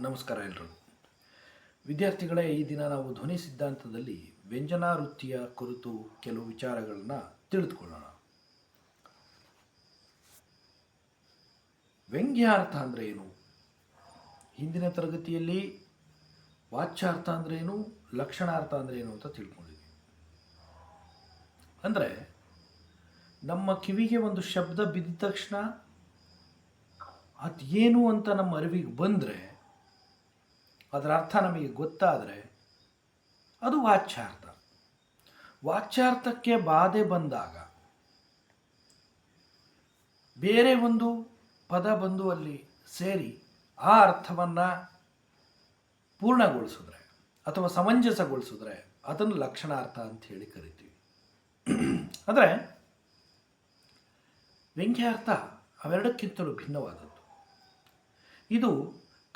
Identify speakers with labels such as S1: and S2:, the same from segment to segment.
S1: ನಮಸ್ಕಾರ ಎಲ್ಲರೂ ವಿದ್ಯಾರ್ಥಿಗಳೇ, ಈ ದಿನ ನಾವು ಧ್ವನಿ ಸಿದ್ಧಾಂತದಲ್ಲಿ ವ್ಯಂಜನಾ ವೃತ್ತಿಯ ಕುರಿತು ಕೆಲವು ವಿಚಾರಗಳನ್ನು ತಿಳಿದುಕೊಳ್ಳೋಣ. ವ್ಯಂಗ್ಯಾರ್ಥ ಅಂದರೆ ಏನು? ಹಿಂದಿನ ತರಗತಿಯಲ್ಲಿ ವಾಚ್ಯಾರ್ಥ ಅಂದರೆ ಏನು? ಲಕ್ಷಣಾರ್ಥ ಅಂದರೆ ಏನು ಅಂತ ತಿಳ್ಕೊಂಡಿದ್ವಿ. ಅಂದರೆ ನಮ್ಮ ಕಿವಿಗೆ ಒಂದು ಶಬ್ದ ಬಿದ್ದ ತಕ್ಷಣ ಅದೇನು ಅಂತ ನಮ್ಮ ಅರಿವಿಗೆ ಬಂದರೆ ಅದರ ಅರ್ಥ ನಮಗೆ ಗೊತ್ತಾದರೆ ಅದು ವಾಚ್ಯಾರ್ಥ. ವಾಚ್ಯಾರ್ಥಕ್ಕೆ ಬಾಧೆ ಬಂದಾಗ ಬೇರೆ ಒಂದು ಪದ ಬಂದು ಅಲ್ಲಿ ಸೇರಿ ಆ ಅರ್ಥವನ್ನು ಪೂರ್ಣಗೊಳಿಸಿದ್ರೆ ಅಥವಾ ಸಮಂಜಸಗೊಳಿಸಿದ್ರೆ ಅದನ್ನು ಲಕ್ಷಣಾರ್ಥ ಅಂತ ಹೇಳಿ ಕರಿತೀವಿ. ಅಂದರೆ ವ್ಯಂಗ್ಯಾರ್ಥ ಅವೆರಡಕ್ಕಿಂತಲೂ ಭಿನ್ನವಾದದ್ದು. ಇದು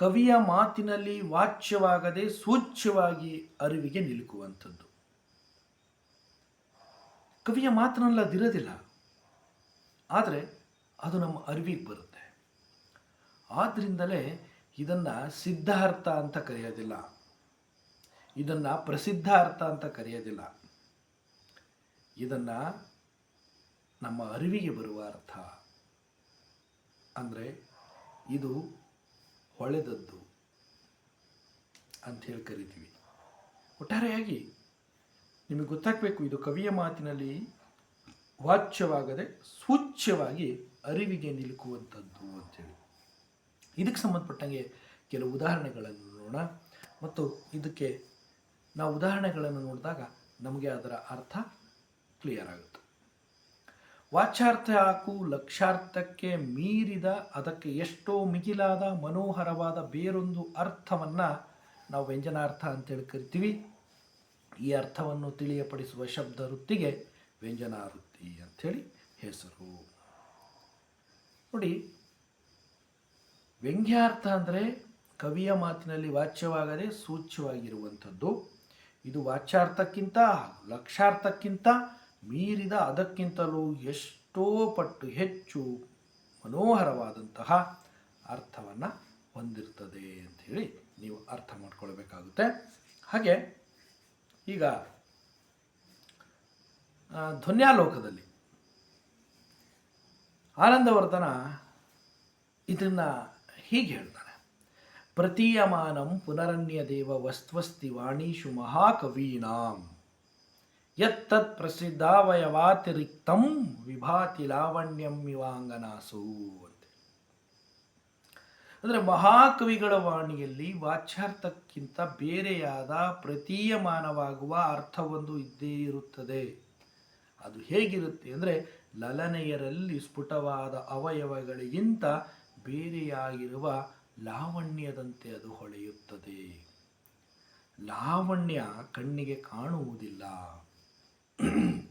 S1: ಕವಿಯ ಮಾತಿನಲ್ಲಿ ವಾಚ್ಯವಾಗದೆ ಸೂಚ್ಯವಾಗಿ ಅರಿವಿಗೆ ನಿಲುಕುವಂಥದ್ದು. ಕವಿಯ ಮಾತನಲ್ಲ ಅದಿರೋದಿಲ್ಲ ಆದರೆ ಅದು ನಮ್ಮ ಅರಿವಿಗೆ ಬರುತ್ತೆ. ಆದ್ದರಿಂದಲೇ ಇದನ್ನು ಸಿದ್ಧಾರ್ಥ ಅಂತ ಕರೆಯೋದಿಲ್ಲ. ಇದನ್ನು ಪ್ರಸಿದ್ಧಾರ್ಥ ಅಂತ ಕರೆಯೋದಿಲ್ಲ. ಇದನ್ನು ನಮ್ಮ ಅರಿವಿಗೆ ಬರುವ ಅರ್ಥ. ಅಂದರೆ ಇದು ಹೊಳೆದದ್ದು ಅಂಥೇಳಿ ಕರಿತೀವಿ. ಒಟ್ಟಾರೆಯಾಗಿ ನಿಮಗೆ ಗೊತ್ತಾಗಬೇಕು, ಇದು ಕವಿಯ ಮಾತಿನಲ್ಲಿ ವಾಚ್ಯವಾಗದೆ ಸೂಚ್ಯವಾಗಿ ಅರಿವಿಗೆ ನಿಲುಕುವಂಥದ್ದು ಅಂತೇಳಿ ಇದಕ್ಕೆ ಸಂಬಂಧಪಟ್ಟಂಗೆ ಕೆಲವು ಉದಾಹರಣೆಗಳನ್ನು ನೋಡೋಣ. ಮತ್ತು ಇದಕ್ಕೆ ನಾವು ಉದಾಹರಣೆಗಳನ್ನು ನೋಡಿದಾಗ ನಮಗೆ ಅದರ ಅರ್ಥ ಕ್ಲಿಯರ್ ಆಗುತ್ತೆ. ವಾಚ್ಯಾರ್ಥ ಹಾಕು ಲಕ್ಷಾರ್ಥಕ್ಕೆ ಮೀರಿದ ಅದಕ್ಕೆ ಎಷ್ಟೋ ಮಿಗಿಲಾದ ಮನೋಹರವಾದ ಬೇರೊಂದು ಅರ್ಥವನ್ನು ನಾವು ವ್ಯಂಜನಾರ್ಥ ಅಂತೇಳಿ ಕರಿತೀವಿ. ಈ ಅರ್ಥವನ್ನು ತಿಳಿಯಪಡಿಸುವ ಶಬ್ದ ವೃತ್ತಿಗೆ ವ್ಯಂಜನಾವೃತ್ತಿ ಅಂಥೇಳಿ ಹೆಸರು. ನೋಡಿ, ವ್ಯಂಗ್ಯಾರ್ಥ ಅಂದರೆ ಕವಿಯ ಮಾತಿನಲ್ಲಿ ವಾಚ್ಯವಾಗದೆ ಸೂಚ್ಯವಾಗಿರುವಂಥದ್ದು. ಇದು ವಾಚ್ಯಾರ್ಥಕ್ಕಿಂತ ಲಕ್ಷಾರ್ಥಕ್ಕಿಂತ ಮೀರಿದ ಅದಕ್ಕಿಂತಲೂ ಎಷ್ಟೋ ಪಟ್ಟು ಹೆಚ್ಚು ಮನೋಹರವಾದಂತಹ ಅರ್ಥವನ್ನು ಹೊಂದಿರ್ತದೆ ಅಂಥೇಳಿ ನೀವು ಅರ್ಥ ಮಾಡ್ಕೊಳ್ಬೇಕಾಗುತ್ತೆ. ಹಾಗೆ ಈಗ ಧ್ವನ್ಯಾಲೋಕದಲ್ಲಿ ಆನಂದವರ್ಧನ ಇದನ್ನು ಹೀಗೆ ಹೇಳ್ತಾನೆ. ಪ್ರತೀಯಮಾನಂ ಪುನರನ್ಯ ದೇವ ವಸ್ತ್ವಸ್ತಿ ವಾಣೀಶು ಮಹಾಕವೀನಾಂ. ಯತ್ತತ್ ಪ್ರಸಿದ್ಧಾವಯವಾತಿರಿಕ್ತಂ ವಿಭಾತಿ ಲಾವಣ್ಯಂ ಇವಾಂಗನಾಸು ಅಂತ. ಅಂದರೆ ಮಹಾಕವಿಗಳ ವಾಣಿಯಲ್ಲಿ ವಾಚ್ಯಾರ್ಥಕ್ಕಿಂತ ಬೇರೆಯಾದ ಪ್ರತೀಯಮಾನವಾಗುವ ಅರ್ಥವೊಂದು ಇದ್ದೇ ಇರುತ್ತದೆ. ಅದು ಹೇಗಿರುತ್ತೆ ಅಂದರೆ ಲಲನೆಯರಲ್ಲಿ ಸ್ಫುಟವಾದ ಅವಯವಗಳಿಗಿಂತ ಬೇರೆಯಾಗಿರುವ ಲಾವಣ್ಯದಂತೆ ಅದು ಹೊಳೆಯುತ್ತದೆ. ಲಾವಣ್ಯ ಕಣ್ಣಿಗೆ ಕಾಣುವುದಿಲ್ಲ.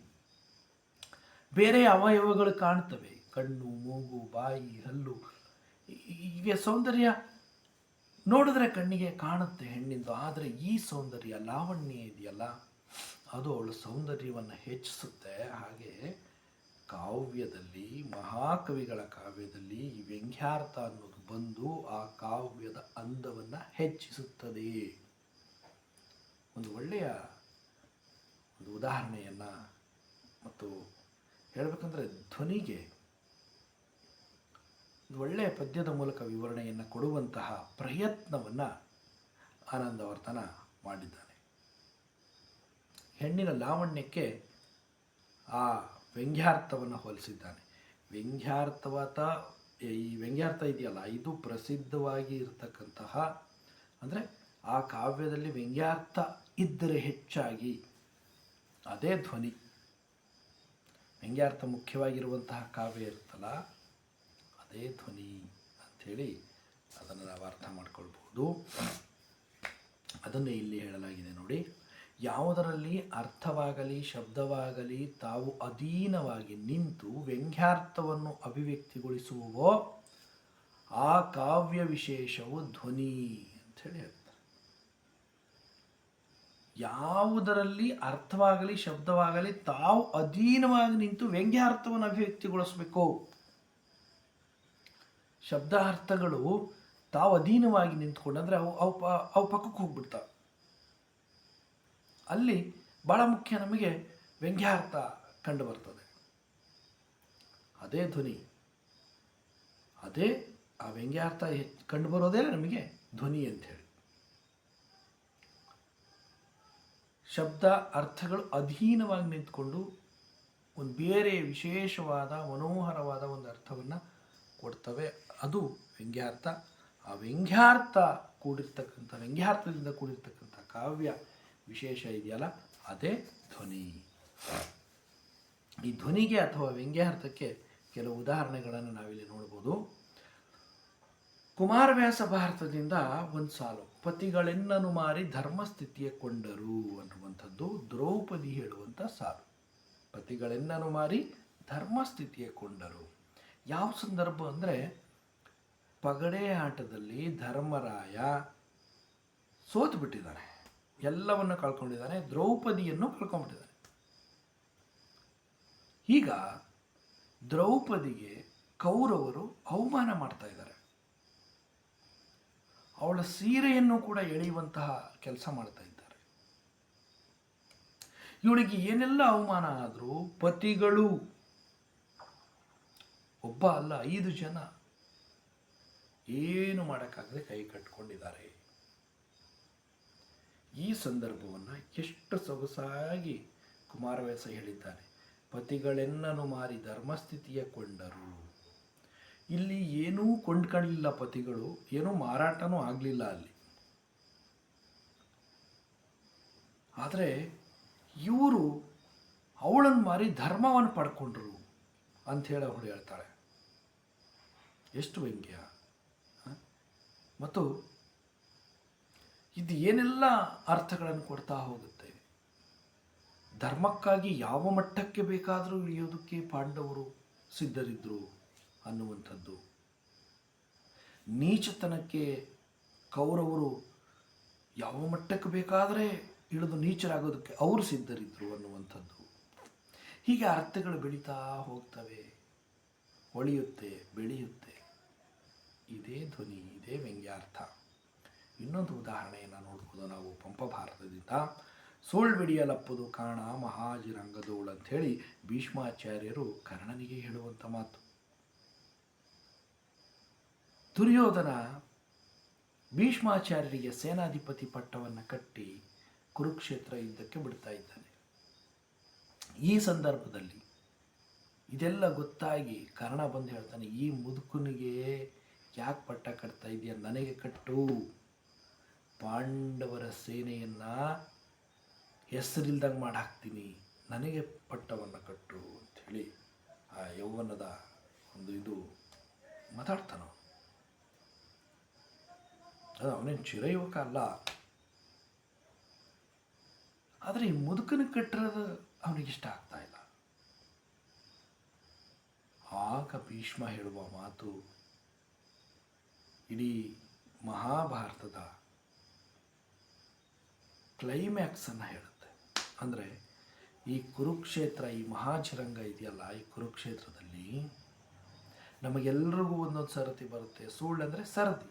S1: ಬೇರೆ ಅವಯವಗಳು ಕಾಣ್ತವೆ. ಕಣ್ಣು, ಮೂಗು, ಬಾಯಿ, ಹಲ್ಲು. ಇವೆ ಸೌಂದರ್ಯ ನೋಡಿದ್ರೆ ಕಣ್ಣಿಗೆ ಕಾಣುತ್ತೆ ಹೆಣ್ಣಿಂದು, ಆದರೆ ಈ ಸೌಂದರ್ಯ ಲಾವಣ್ಯ ಇದೆಯಲ್ಲ, ಅದು ಅವಳ ಸೌಂದರ್ಯವನ್ನು ಹೆಚ್ಚಿಸುತ್ತೆ. ಹಾಗೆ ಕಾವ್ಯದಲ್ಲಿ, ಮಹಾಕವಿಗಳ ಕಾವ್ಯದಲ್ಲಿ ಈ ವ್ಯಂಗ್ಯಾರ್ಥ ಅನ್ನೋದು ಬಂದು ಆ ಕಾವ್ಯದ ಅಂದವನ್ನು ಹೆಚ್ಚಿಸುತ್ತದೆ. ಒಂದು ಒಳ್ಳೆಯ ಒಂದು ಉದಾಹರಣೆಯನ್ನು ಮತ್ತು ಹೇಳಬೇಕಂದ್ರೆ ಧ್ವನಿಗೆ ಒಂದು ಒಳ್ಳೆಯ ಪದ್ಯದ ಮೂಲಕ ವಿವರಣೆಯನ್ನು ಕೊಡುವಂತಹ ಪ್ರಯತ್ನವನ್ನು ಆನಂದವರ್ತನ ಮಾಡಿದ್ದಾನೆ. ಹೆಣ್ಣಿನ ಲಾವಣ್ಯಕ್ಕೆ ಆ ವ್ಯಂಗ್ಯಾರ್ಥವನ್ನು ಹೋಲಿಸಿದ್ದಾನೆ. ವ್ಯಂಗ್ಯಾರ್ಥವಾದ ಈ ವ್ಯಂಗ್ಯಾರ್ಥ ಇದೆಯಲ್ಲ, ಇದು ಪ್ರಸಿದ್ಧವಾಗಿ ಇರತಕ್ಕಂತಹ, ಅಂದರೆ ಆ ಕಾವ್ಯದಲ್ಲಿ ವ್ಯಂಗ್ಯಾರ್ಥ ಇದ್ದರೆ ಹೆಚ್ಚಾಗಿ ಅದೇ ಧ್ವನಿ. ವ್ಯಂಗ್ಯಾರ್ಥ ಮುಖ್ಯವಾಗಿರುವಂತಹ ಕಾವ್ಯ ಇರುತ್ತಲ್ಲ, ಅದೇ ಧ್ವನಿ ಅಂಥೇಳಿ ಅದನ್ನು ನಾವು ಅರ್ಥ ಮಾಡ್ಕೊಳ್ಬಹುದು. ಅದನ್ನು ಇಲ್ಲಿ ಹೇಳಲಾಗಿದೆ ನೋಡಿ. ಯಾವುದರಲ್ಲಿ ಅರ್ಥವಾಗಲಿ, ಶಬ್ದವಾಗಲಿ, ತಾವು ಅಧೀನವಾಗಿ ನಿಂತು ವ್ಯಂಗ್ಯಾರ್ಥವನ್ನು ಅಭಿವ್ಯಕ್ತಿಗೊಳಿಸುವವೋ, ಆ ಕಾವ್ಯ ವಿಶೇಷವು ಧ್ವನಿ ಅಂಥೇಳಿ ಹೇಳ್ತಾರೆ. ಯಾವುದರಲ್ಲಿ ಅರ್ಥವಾಗಲಿ, ಶಬ್ದವಾಗಲಿ ತಾವು ಅಧೀನವಾಗಿ ನಿಂತು ವ್ಯಂಗ್ಯಾರ್ಥವನ್ನು ಅಭಿವ್ಯಕ್ತಿಗೊಳಿಸಬೇಕು. ಶಬ್ದಾರ್ಥಗಳು ತಾವು ಅಧೀನವಾಗಿ ನಿಂತ್ಕೊಂಡು ಅಂದರೆ ಅವು ಅವು ಅವು ಪಕ್ಕಕ್ಕೆ ಹೋಗ್ಬಿಡ್ತಾವೆ ಅಲ್ಲಿ ಭಾಳ ಮುಖ್ಯ ನಮಗೆ ವ್ಯಂಗ್ಯಾರ್ಥ ಕಂಡು ಬರ್ತದೆ. ಅದೇ ಧ್ವನಿ. ಅದೇ ಆ ವ್ಯಂಗ್ಯಾರ್ಥ ಕಂಡು ಬರೋದೇ ನಮಗೆ ಧ್ವನಿ ಅಂಥೇಳಿ ಶಬ್ದ ಅರ್ಥಗಳು ಅಧೀನವಾಗಿ ನಿಂತ್ಕೊಂಡು ಒಂದು ಬೇರೆ ವಿಶೇಷವಾದ ಮನೋಹರವಾದ ಒಂದು ಅರ್ಥವನ್ನು ಕೊಡ್ತವೆ. ಅದು ವ್ಯಂಗ್ಯಾರ್ಥ. ಆ ವ್ಯಂಗ್ಯಾರ್ಥ ಕೂಡಿರ್ತಕ್ಕಂಥ, ವ್ಯಂಗ್ಯಾರ್ಥದಿಂದ ಕೂಡಿರ್ತಕ್ಕಂಥ ಕಾವ್ಯ ವಿಶೇಷ ಇದೆಯಲ್ಲ, ಅದೇ ಧ್ವನಿ. ಈ ಧ್ವನಿಗೆ ಅಥವಾ ವ್ಯಂಗ್ಯಾರ್ಥಕ್ಕೆ ಕೆಲವು ಉದಾಹರಣೆಗಳನ್ನು ನಾವಿಲ್ಲಿ ನೋಡ್ಬೋದು. ಕುಮಾರವ್ಯಾಸ ಭಾರತದಿಂದ ಒಂದು ಸಾಲು. ಪತಿಗಳೆನ್ನನು ಮಾರಿ ಧರ್ಮಸ್ಥಿತಿಯ ಕೊಂಡರು ಅನ್ನುವಂಥದ್ದು ದ್ರೌಪದಿ ಹೇಳುವಂಥ ಸಾಲು. ಪತಿಗಳೆನ್ನನು ಮಾರಿ ಧರ್ಮಸ್ಥಿತಿಯ ಕೊಂಡರು. ಯಾವ ಸಂದರ್ಭ ಅಂದರೆ ಪಗಡೆ ಆಟದಲ್ಲಿ ಧರ್ಮರಾಯ ಸೋತು ಬಿಟ್ಟಿದ್ದಾನೆ ಎಲ್ಲವನ್ನು ಕಳ್ಕೊಂಡಿದ್ದಾನೆ, ದ್ರೌಪದಿಯನ್ನು ಕಳ್ಕೊಂಡ್ಬಿಟ್ಟಿದ್ದಾನೆ. ಈಗ ದ್ರೌಪದಿಗೆ ಕೌರವರು ಅವಮಾನ ಮಾಡ್ತಾ ಇದ್ದಾರೆ. ಅವಳ ಸೀರೆಯನ್ನು ಕೂಡ ಎಳೆಯುವಂತಹ ಕೆಲಸ ಮಾಡ್ತಾ ಇದ್ದಾರೆ. ಇವಳಿಗೆ ಏನೆಲ್ಲ ಅವಮಾನ ಆದರೂ ಪತಿಗಳು, ಒಬ್ಬ ಅಲ್ಲ, ಐದು ಜನ ಏನು ಮಾಡೋಕ್ಕಾಗದೆ ಕೈ ಕಟ್ಕೊಂಡಿದ್ದಾರೆ. ಈ ಸಂದರ್ಭವನ್ನು ಎಷ್ಟು ಸೊಗಸಾಗಿ ಕುಮಾರವ್ಯಾಸ ಹೇಳಿದ್ದಾನೆ. ಪತಿಗಳೆನ್ನನು ಮಾರಿ ಧರ್ಮಸ್ಥಿತಿಯ ಕೊಂಡರು. ಇಲ್ಲಿ ಏನೂ ಕೊಂಡ್ಕೊಳ್ಳಿಲ್ಲ ಪತಿಗಳು, ಏನೂ ಮಾರಾಟನೂ ಆಗಲಿಲ್ಲ ಅಲ್ಲಿ. ಆದರೆ ಇವರು ಅವಳನ್ನು ಮಾರಿ ಧರ್ಮವನ್ನು ಪಡ್ಕೊಂಡ್ರು ಅಂಥೇಳಿ ಅವಳು ಹೇಳ್ತಾಳೆ ಎಷ್ಟು ವ್ಯಂಗ್ಯ ಮತ್ತು ಇದು ಏನೆಲ್ಲ ಅರ್ಥಗಳನ್ನು ಕೊಡ್ತಾ ಹೋಗುತ್ತೆ? ಧರ್ಮಕ್ಕಾಗಿ ಯಾವ ಮಟ್ಟಕ್ಕೆ ಬೇಕಾದರೂ ಇಳಿಯೋದಕ್ಕೆ ಪಾಂಡವರು ಸಿದ್ಧರಿದ್ದರು ಅನ್ನುವಂಥದ್ದು. ನೀಚತನಕ್ಕೆ ಕೌರವರು ಯಾವ ಮಟ್ಟಕ್ಕೆ ಬೇಕಾದರೆ ಇಳಿದು ನೀಚರಾಗೋದಕ್ಕೆ ಅವರು ಸಿದ್ಧರಿದ್ದರು ಅನ್ನುವಂಥದ್ದು. ಹೀಗೆ ಅರ್ಥಗಳು ಬೆಳೀತಾ ಹೋಗ್ತವೆ, ಹೊಳೆಯುತ್ತೆ, ಬೆಳೆಯುತ್ತೆ. ಇದೇ ಧ್ವನಿ, ಇದೇ ವ್ಯಂಗ್ಯಾರ್ಥ. ಇನ್ನೊಂದು ಉದಾಹರಣೆಯನ್ನು ನೋಡ್ಬೋದು ನಾವು ಪಂಪ ಭಾರತದಿಂದ. ಸೋಳ್ಬಿಡಿಯಲಪ್ಪದು ಕಾಣ ಮಹಾಜಿರಂಗದೋಳು ಅಂಥೇಳಿ ಭೀಷ್ಮಾಚಾರ್ಯರು ಕರ್ಣನಿಗೆ ಹೇಳುವಂಥ ಮಾತು. ದುರ್ಯೋಧನ ಭೀಷ್ಮಾಚಾರ್ಯರಿಗೆ ಸೇನಾಧಿಪತಿ ಪಟ್ಟವನ್ನು ಕಟ್ಟಿ ಕುರುಕ್ಷೇತ್ರ ಯುದ್ಧಕ್ಕೆ ಬಿಡ್ತಾ ಇದ್ದಾನೆ. ಈ ಸಂದರ್ಭದಲ್ಲಿ ಇದೆಲ್ಲ ಗೊತ್ತಾಗಿ ಕರ್ಣ ಬಂದು ಹೇಳ್ತಾನೆ, ಈ ಮುದುಕನಿಗೆ ಯಾಕೆ ಪಟ್ಟ ಕಟ್ತಾ ಇದೆಯಾ ನನಗೆ ಕಟ್ಟು. ಪಾಂಡವರ ಸೇನೆಯನ್ನು ಹೆಸರಿಲ್ದಂಗೆ ಮಾಡಿ ಹಾಕ್ತೀನಿ ನನಗೆ ಪಟ್ಟವನ್ನು ಕಟ್ಟು ಹೇಳಿ ಆ ಯೌವನದ ಒಂದು ಇದು ಮಾತಾಡ್ತಾನ ಅದು ಅವನೇನು ಚಿರಯುವಕ ಅಲ್ಲ ಆದರೆ ಈ ಮುದುಕನ ಕಟ್ಟಿರೋದು ಅವನಿಗೆ ಇಷ್ಟ ಆಗ್ತಾ ಇಲ್ಲ. ಆಗ ಭೀಷ್ಮ ಹೇಳುವ ಮಾತು, ಇಡೀ ಮಹಾಭಾರತದ ಕ್ಲೈಮ್ಯಾಕ್ಸನ್ನು ಹೇಳುತ್ತೆ. ಅಂದರೆ ಈ ಕುರುಕ್ಷೇತ್ರ, ಈ ಮಹಾಚರಂಗ ಇದೆಯಲ್ಲ, ಈ ಕುರುಕ್ಷೇತ್ರದಲ್ಲಿ ನಮಗೆಲ್ಲರಿಗೂ ಒಂದೊಂದು ಸರತಿ ಬರುತ್ತೆ. ಸುಳ್ಳು ಅಂದರೆ ಸರದಿ.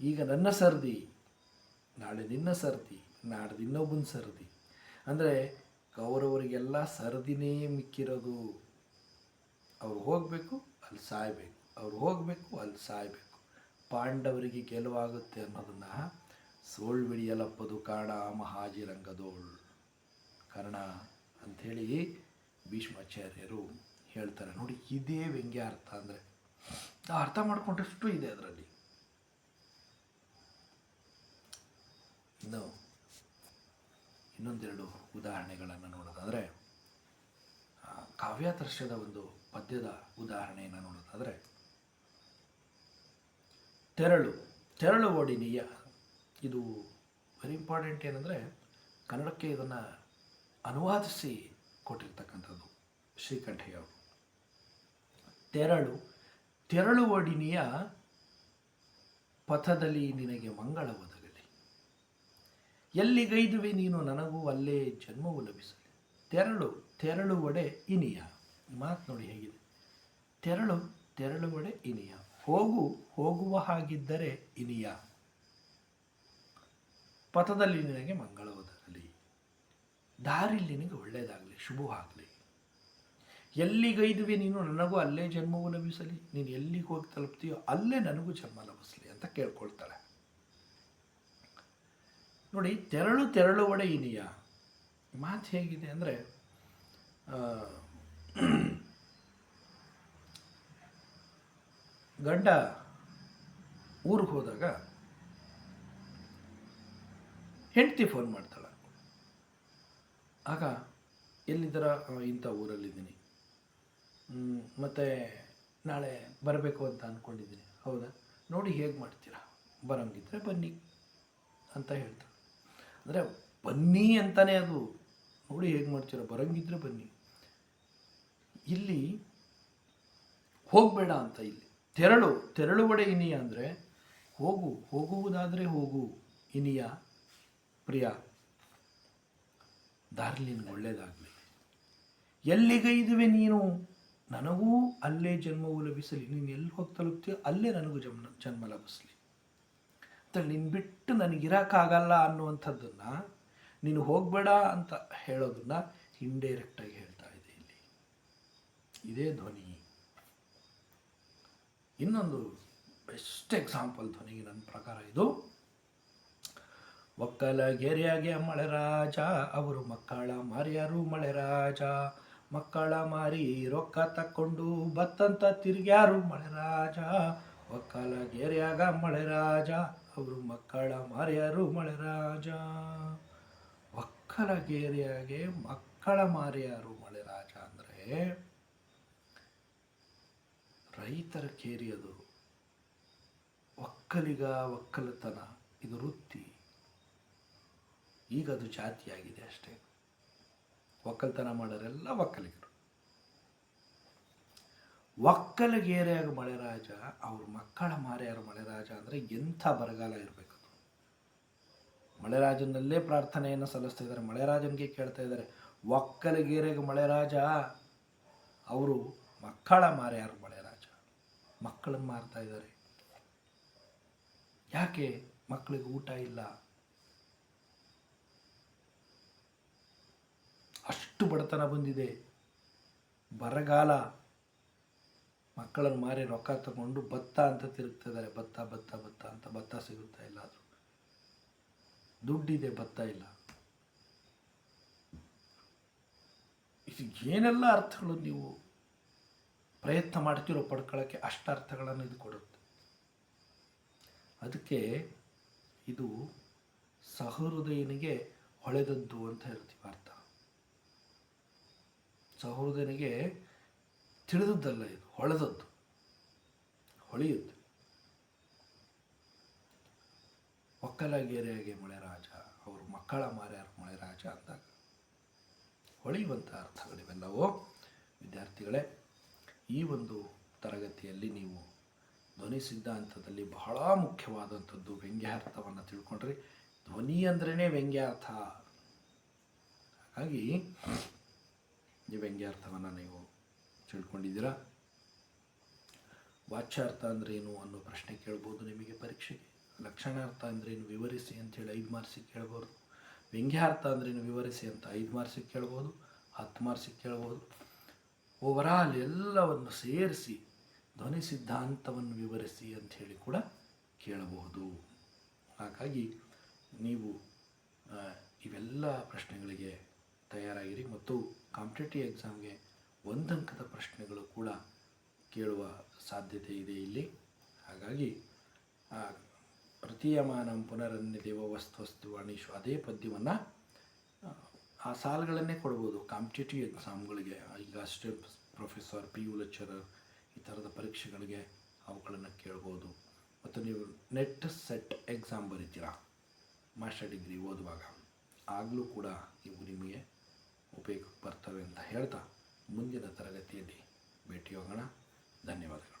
S1: ಈಗ ನನ್ನ ಸರದಿ, ನಾಳೆ ನಿನ್ನ ಸರದಿ, ನಾಡ್ದು ಇನ್ನೊಬ್ಬನ ಸರದಿ. ಅಂದರೆ ಕೌರವರಿಗೆಲ್ಲ ಸರದಿನೇ ಮಿಕ್ಕಿರೋದು. ಅವ್ರು ಹೋಗಬೇಕು, ಅಲ್ಲಿ ಸಾಯಬೇಕು. ಅವ್ರು ಹೋಗಬೇಕು, ಅಲ್ಲಿ ಸಾಯಬೇಕು. ಪಾಂಡವರಿಗೆ ಗೆಲುವಾಗುತ್ತೆ ಅನ್ನೋದನ್ನು ಸೋಳ್ಬಿಡಿಯಲಪ್ಪದು ಕಾಡ ಮಹಾಜಿರಂಗದೋಳ್. ಕರ್ಣ ಅಂಥೇಳಿ ಭೀಷ್ಮಾಚಾರ್ಯರು ಹೇಳ್ತಾರೆ. ನೋಡಿ, ಇದೇ ವ್ಯಂಗ್ಯ ಅರ್ಥ ಅಂದರೆ ಅರ್ಥ ಮಾಡಿಕೊಂಡಷ್ಟು ಇದೆ ಅದರಲ್ಲಿ. ಇನ್ನು ಇನ್ನೊಂದೆರಡು ಉದಾಹರಣೆಗಳನ್ನು ನೋಡೋದಾದರೆ ಕಾವ್ಯಾದರ್ಶದ ಒಂದು ಪದ್ಯದ ಉದಾಹರಣೆಯನ್ನು ನೋಡೋದಾದರೆ, ತೆರಳು ತೆರಳು ಒಡಿನಿಯ ಇದು ವೆರಿ ಇಂಪಾರ್ಟೆಂಟ್ ಏನಂದರೆ, ಕನ್ನಡಕ್ಕೆ ಇದನ್ನು ಅನುವಾದಿಸಿ ಕೊಟ್ಟಿರ್ತಕ್ಕಂಥದ್ದು ಶ್ರೀಕಂಠಯ್ಯವರು ತೆರಳು ತೆರಳು ಒಡಿನಿಯ ಪಥದಲ್ಲಿ ನಿನಗೆ ಮಂಗಳ ಒದಗಲಿ ಎಲ್ಲಿಗೈದುವೆ ನೀನು ನನಗೂ ಅಲ್ಲೇ ಜನ್ಮವು ಲಭಿಸಲಿ. ತೆರಳು ತೆರಳು ಒಡೆ ಇನಿಯ ಮಾತು ನೋಡಿ ಹೇಗಿದೆ. ತೆರಳು ತೆರಳು ಒಡೆ ಇನಿಯ. ಹೋಗು, ಹೋಗುವ ಹಾಗಿದ್ದರೆ ಇನಿಯ. ಪಥದಲ್ಲಿ ನಿನಗೆ ಮಂಗಳವದರಲಿ ದಾರಿಲಿ ನಿನಗೆ ಒಳ್ಳೆಯದಾಗಲಿ, ಶುಭವಾಗಲಿ. ಎಲ್ಲಿಗೈದುವೆ ನೀನು ನನಗೂ ಅಲ್ಲೇ ಜನ್ಮವು ಲಭಿಸಲಿ. ನೀನು ಎಲ್ಲಿಗೆ ಹೋಗಿ ತಲುಪ್ತೀಯೋ ಅಲ್ಲೇ ನನಗೂ ಜನ್ಮ ಲಭಿಸಲಿ ಅಂತ ಕೇಳ್ಕೊಳ್ತಾಳೆ. ನೋಡಿ ತೆರಳು ತೆರಳು ಒಡೆ ಇನಿಯ ಮಾತು ಹೇಗಿದೆ ಅಂದರೆ ಗಂಡ ಊರಿಗೆ ಹೋದಾಗ ಹೆಂಡತಿ ಫೋನ್ ಮಾಡ್ತಾಳೆ. ಆಗ ಎಲ್ಲಿದ್ದರ? "ಆ, ಇಂಥ ಊರಲ್ಲಿದ್ದೀನಿ. ಮತ್ತು ನಾಳೆ ಬರಬೇಕು ಅಂತ ಅಂದ್ಕೊಂಡಿದ್ದೀನಿ ಹೌದಾ? ನೋಡಿ ಹೇಗೆ ಮಾಡ್ತೀರಾ? ಬರಂಗಿದ್ರೆ ಬನ್ನಿ ಅಂತ ಹೇಳ್ತಾರೆ ಅಂದರೆ ಬನ್ನಿ ಅಂತಾನೆ ಅದು. ನೋಡಿ ಹೇಗೆ ಮಾಡ್ತೀರ, ಬರಂಗಿದ್ರೆ ಬನ್ನಿ. ಇಲ್ಲಿ ಹೋಗಬೇಡ ಅಂತ ಇಲ್ಲಿ. ತೆರಳು, ತೆರಳುವಡೆ ಇನಿಯ ಅಂದರೆ ಹೋಗು, ಹೋಗುವುದಾದರೆ ಹೋಗು, ಇನಿಯ ಪ್ರಿಯ. ದಾರ್ಲಿನ್ ಒಳ್ಳೆಯದಾಗಲಿ ಎಲ್ಲಿಗೈದುವೆ ನೀನು? ನನಗೂ ಅಲ್ಲೇ ಜನ್ಮವು ಲಭಿಸಲಿ. ನೀನು ಎಲ್ಲಿ ಹೋಗಿ ತಲುಪ್ತೀಯೋ ಅಲ್ಲೇ ನನಗೂ ಜನ್ಮ ಜನ್ಮ ಲಭಿಸಲಿ. ಅಂತ ನಿನ್ನ ಬಿಟ್ಟು ನನಗಿರೋಕ್ಕಾಗಲ್ಲ ಅನ್ನುವಂಥದ್ದನ್ನು ನೀನು ಹೋಗಬೇಡ ಅಂತ ಹೇಳೋದನ್ನು ಇಂಡೈರೆಕ್ಟಾಗಿ ಹೇಳ್ತಾ ಇದೆ ಇಲ್ಲಿ. ಇದೇ ಧ್ವನಿ. ಇನ್ನೊಂದು ಬೆಸ್ಟ್ ಎಕ್ಸಾಂಪಲ್ ಧ್ವನಿಗೆ ನನ್ನ ಪ್ರಕಾರ ಇದು. ಒಕ್ಕಲ ಗೆರೆಯಾಗೆ ಮಳೆರಾಜ, ಅವರು ಮಕ್ಕಳ ಮಾರಿಯಾರು ಮಳೆ ರಾಜ ಮಕ್ಕಳ ಮಾರಿ ರೊಕ್ಕ ತಕ್ಕೊಂಡು ಬತ್ತಂತ ಮಳೆ ರಾಜ ಒಕ್ಕಲ ಗೆರೆಯಾಗ ಮಳೆರಾಜ ಅವರು ಮಕ್ಕಳ ಮಾರ್ಯಾರು ಒಕ್ಕಲ ಗೇರಿಯಾಗೆ ಮಕ್ಕಳ ಮಾರ್ಯಾರು ಮಳೆರಾಜ ಅಂದರೆ ರೈತರ ಕೇರಿಯದು. ಒಕ್ಕಲಿಗ ಒಕ್ಕಲತನ, ಇದು ವೃತ್ತಿ. ಈಗ ಅದು ಜಾತಿಯಾಗಿದೆ ಅಷ್ಟೇ. ಒಕ್ಕಲ್ತನ ಮಾಡೋರೆಲ್ಲ ಒಕ್ಕಲಿಗರು. ಒಕ್ಕಲಿಗೇರಿಯಾಗ ಮಳೆರಾಜ, ಅವ್ರ ಮಕ್ಕಳ ಮಾರ್ಯಾರ ಮಳೆರಾಜ ಅಂದರೆ ಎಂಥ ಬರಗಾಲ ಇರಬೇಕು ಮಳೆರಾಜನಲ್ಲೇ ಪ್ರಾರ್ಥನೆಯನ್ನು ಸಲ್ಲಿಸ್ತಾ ಇದ್ದಾರೆ, ಮಳೆರಾಜನಿಗೆ ಕೇಳ್ತಾ ಇದ್ದಾರೆ, ಒಕ್ಕಲಗೇರಿಯಾಗ ಮಳೆರಾಜ, ಅವರು ಮಕ್ಕಳ ಮಾರ್ಯಾರ ಮಳೆರಾಜ, ಮಕ್ಕಳನ್ನು ಮಾರ್ತಾ ಇದ್ದಾರೆ. ಯಾಕೆ ಮಕ್ಕಳಿಗೆ ಊಟ ಇಲ್ಲ? ಅಷ್ಟು ಬಡತನ ಬಂದಿದೆ. ಬರಗಾಲ ಮಕ್ಕಳನ್ನು ಮಾರಿ ರೊಕ್ಕ ತಗೊಂಡು ಭತ್ತ ಅಂತ ತಿರುಗ್ತಿದ್ದಾರೆ. ಭತ್ತ ಭತ್ತ ಭತ್ತ ಅಂತ ಭತ್ತ ಸಿಗುತ್ತಾ ಇಲ್ಲ ಅದು ದುಡ್ಡಿದೆ, ಭತ್ತ ಇಲ್ಲ. ಇದು ಏನೆಲ್ಲ ಅರ್ಥಗಳು ನೀವು ಪ್ರಯತ್ನ ಮಾಡ್ತಿರೋ ಪಡ್ಕೊಳ್ಳೋಕ್ಕೆ ಅಷ್ಟು ಅರ್ಥಗಳನ್ನು ಇದು ಕೊಡುತ್ತೆ. ಅದಕ್ಕೆ ಇದು ಸಹೃದಯನಿಗೆ ಹೊಳೆದದ್ದು ಅಂತ ಹೇಳ್ತೀವಿ ಅರ್ಥ. ಸಹೃದಯನಿಗೆ ತಿಳಿದದ್ದಲ್ಲ ಇದು. ಹೊಳೆದದ್ದು. ಹೊಳೆಯುತ್ತೆ. ಒಕ್ಕಲಗೆರೆಗೆ ಮೊಳೆರಾಜ ಅವರು ಮಕ್ಕಳ ಮಾರ್ಯಾರ ಮಳೆರಾಜ ಅಂದಾಗ. ಹೊಳೆಯುವಂಥ ಅರ್ಥಗಳಿವೆಲ್ಲವೋ ವಿದ್ಯಾರ್ಥಿಗಳೇ, ಈ ಒಂದು ತರಗತಿಯಲ್ಲಿ ನೀವು ಧ್ವನಿ ಸಿದ್ಧಾಂತದಲ್ಲಿ ಬಹಳ ಮುಖ್ಯವಾದಂಥದ್ದು ವ್ಯಂಗ್ಯಾರ್ಥವನ್ನು ತಿಳ್ಕೊಂಡ್ರಿ. ಧ್ವನಿ ಅಂದ್ರೇ ವ್ಯಂಗ್ಯಾರ್ಥ ಹಾಗಾಗಿ ಈ ವ್ಯಂಗ್ಯಾರ್ಥವನ್ನು ನೀವು ತಿಳ್ಕೊಂಡಿದ್ದೀರಾ? ವಾಚ್ಯಾರ್ಥ ಅಂದ್ರೇನು ಅನ್ನೋ ಪ್ರಶ್ನೆ ಕೇಳ್ಬೋದು ನಿಮಗೆ ಪರೀಕ್ಷೆಗೆ. ಲಕ್ಷಣಾರ್ಥ ಅಂದ್ರೇನು ವಿವರಿಸಿ ಅಂತೇಳಿ ಐದು ಮಾರ್ಕ್ಸಿಗೆ ಕೇಳ್ಬೋದು. ವ್ಯಂಗ್ಯಾರ್ಥ ಅಂದ್ರೇನು ವಿವರಿಸಿ ಅಂತ ಐದು ಮಾರ್ಕ್ಸಿಗೆ ಕೇಳ್ಬೋದು, ಹತ್ತು ಮಾರ್ಕ್ಸಿಗೆ ಕೇಳ್ಬೋದು. ಓವರಾಲ್ ಎಲ್ಲವನ್ನು ಸೇರಿಸಿ ಧ್ವನಿ ಸಿದ್ಧಾಂತವನ್ನು ವಿವರಿಸಿ ಅಂಥೇಳಿ ಕೂಡ ಕೇಳಬಹುದು. ಹಾಗಾಗಿ ನೀವು ಇವೆಲ್ಲ ಪ್ರಶ್ನೆಗಳಿಗೆ ತಯಾರಾಗಿರಿ ಮತ್ತು ಕಾಂಪಿಟೇಟಿವ್ ಎಕ್ಸಾಮ್ಗೆ ಒಂದಂಕದ ಪ್ರಶ್ನೆಗಳು ಕೂಡ ಕೇಳುವ ಸಾಧ್ಯತೆ ಇದೆ ಇಲ್ಲಿ. ಹಾಗಾಗಿ ಆ, ಪ್ರತೀಯಮಾನಂ ಪುನರನ್ಯ ವಸ್ತು ವಾಣೀಶು ಅದೇ ಪದ್ಯವನ್ನು ಆ ಸಾಲುಗಳನ್ನೇ ಕೊಡ್ಬೋದು. ಕಾಂಪಿಟೇಟಿವ್ ಎಕ್ಸಾಮ್ಗಳಿಗೆ ಈಗ ಅಷ್ಟೇ ಪ್ರೊಫೆಸರ್ ಪಿ ಯು ಲೆಕ್ಚರರ್ ಈ ಥರದ ಪರೀಕ್ಷೆಗಳಿಗೆ ಅವುಗಳನ್ನು ಕೇಳ್ಬೋದು. ಮತ್ತು ನೀವು ನೆಟ್ ಸೆಟ್ ಎಕ್ಸಾಮ್ ಬರಿತೀರಾ? ಮಾಸ್ಟರ್ ಡಿಗ್ರಿ ಓದುವಾಗ. ಆಗಲೂ ಕೂಡ ಇವು ನಿಮಗೆ ಉಪಯೋಗಕ್ಕೆ ಬರ್ತವೆ ಅಂತ ಹೇಳ್ತಾ ಮುಂದಿನ ತರಗತಿಯಲ್ಲಿ ಭೇಟಿಯಾಗೋಣ. ధన్యవాదాలు